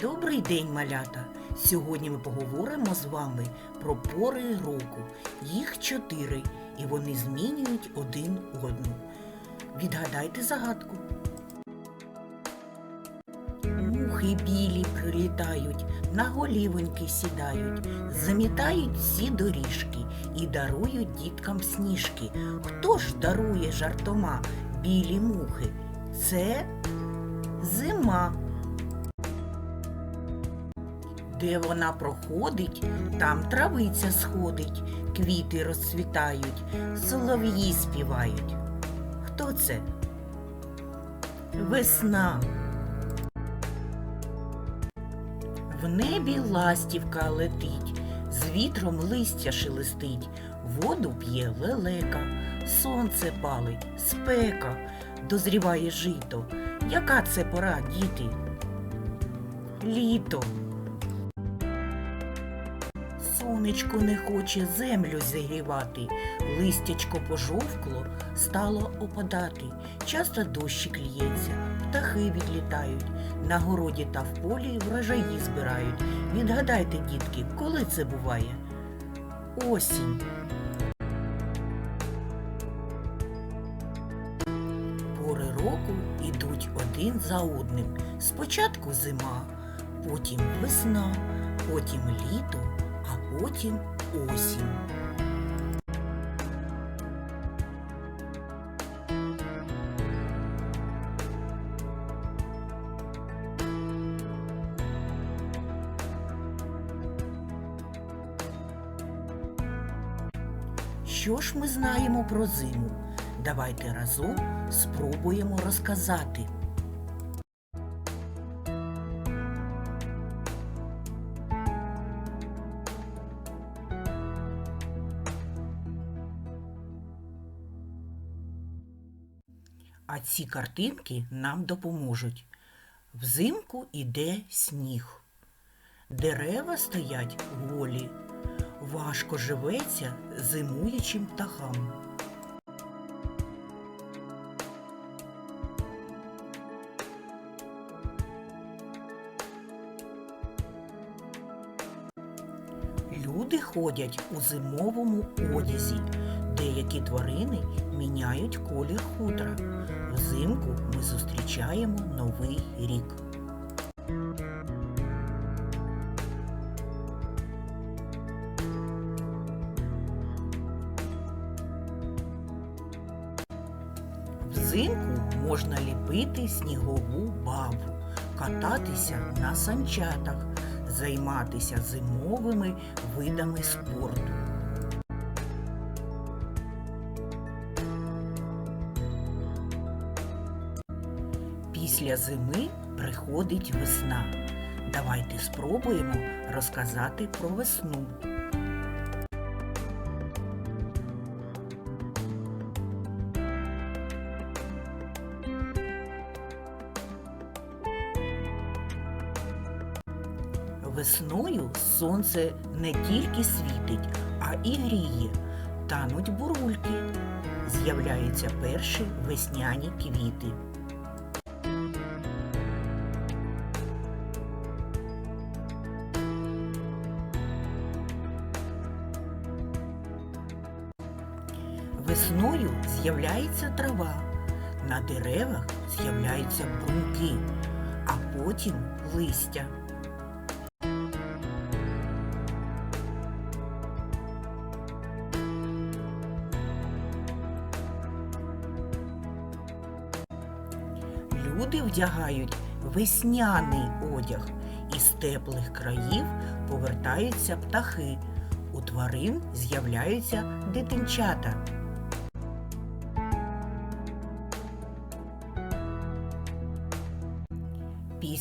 Добрий день, малята! Сьогодні ми поговоримо з вами про пори року. Їх чотири, і вони змінюють один одну. Відгадайте загадку. Мухи білі прилітають, на голівоньки сідають, замітають всі доріжки і дарують діткам сніжки. Хто ж дарує жартома білі мухи? Це зима. Де вона проходить, там травиця сходить, квіти розцвітають, солов'ї співають. Хто це? Весна. В небі ластівка летить, з вітром листя шелестить, воду п'є лелека, сонце палить, спека, дозріває жито. Яка це пора, діти? Літо. Сонечко не хоче землю зігрівати, листячко пожовкло, стало опадати. Часто дощик лється, птахи відлітають, на городі та в полі врожаї збирають. Відгадайте, дітки, коли це буває? Осінь. Пори року ідуть один за одним. Спочатку зима, потім весна, потім літо, потім осінь. Що ж ми знаємо про зиму? Давайте разом спробуємо розказати. А ці картинки нам допоможуть. Взимку іде сніг. Дерева стоять голі. Важко живеться зимуючим птахам. Люди ходять у зимовому одязі. Деякі тварини міняють колір хутра. Взимку ми зустрічаємо новий рік. Взимку можна ліпити снігову бабу, кататися на санчатах, займатися зимовими видами спорту. Після зими приходить весна. Давайте спробуємо розказати про весну. Весною сонце не тільки світить, а і гріє. Тануть бурульки. З'являються перші весняні квіти. Весною з'являється трава, на деревах з'являються бруньки, а потім листя. Люди вдягають весняний одяг. Із теплих країв повертаються птахи. У тварин з'являються дитинчата.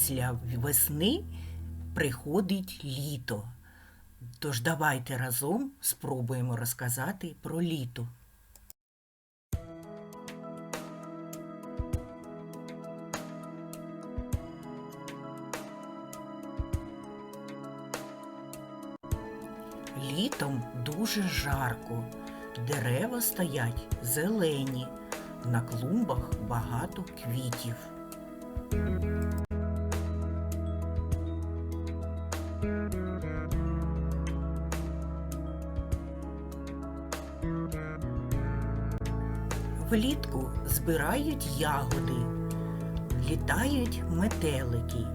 Після весни приходить літо. Тож давайте разом спробуємо розказати про літо. Літом дуже жарко. Дерева стоять зелені, на клумбах багато квітів. Влітку збирають ягоди, літають метелики,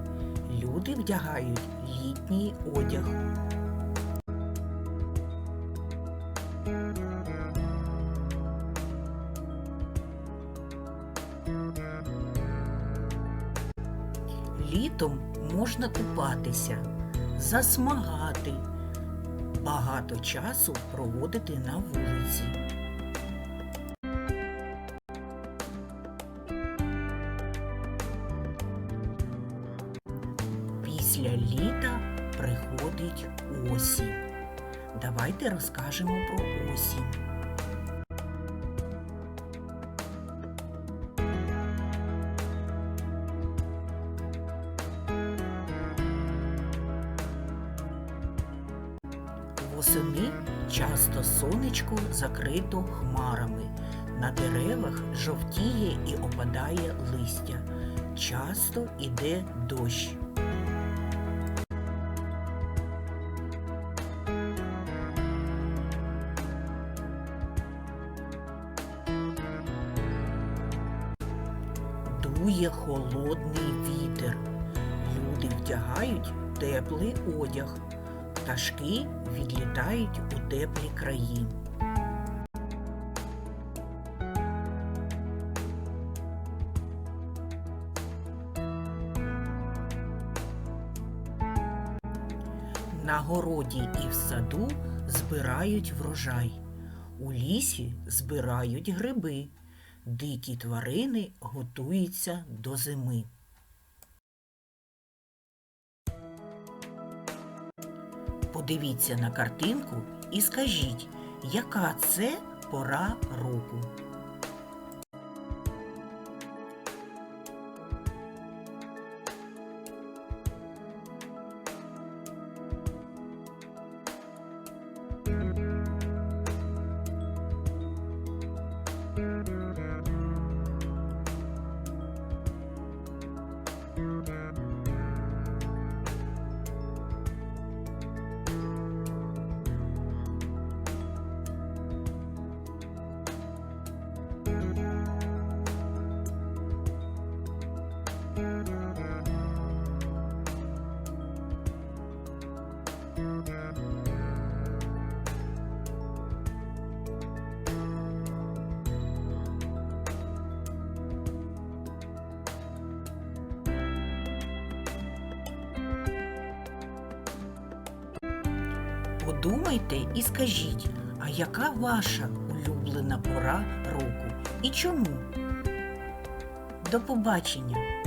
люди вдягають літній одяг. Літом можна купатися, засмагати, багато часу проводити на вулиці. Давайте розкажемо про осінь. Восени часто сонечко закрито хмарами. На деревах жовтіє і опадає листя. Часто іде дощ. Дує холодний вітер. Люди вдягають теплий одяг. Пташки відлітають у теплі краї. На городі і в саду збирають врожай. У лісі збирають гриби. Дикі тварини готуються до зими. Подивіться на картинку і скажіть, яка це пора року. Bye. Подумайте і скажіть, а яка ваша улюблена пора року і чому? До побачення!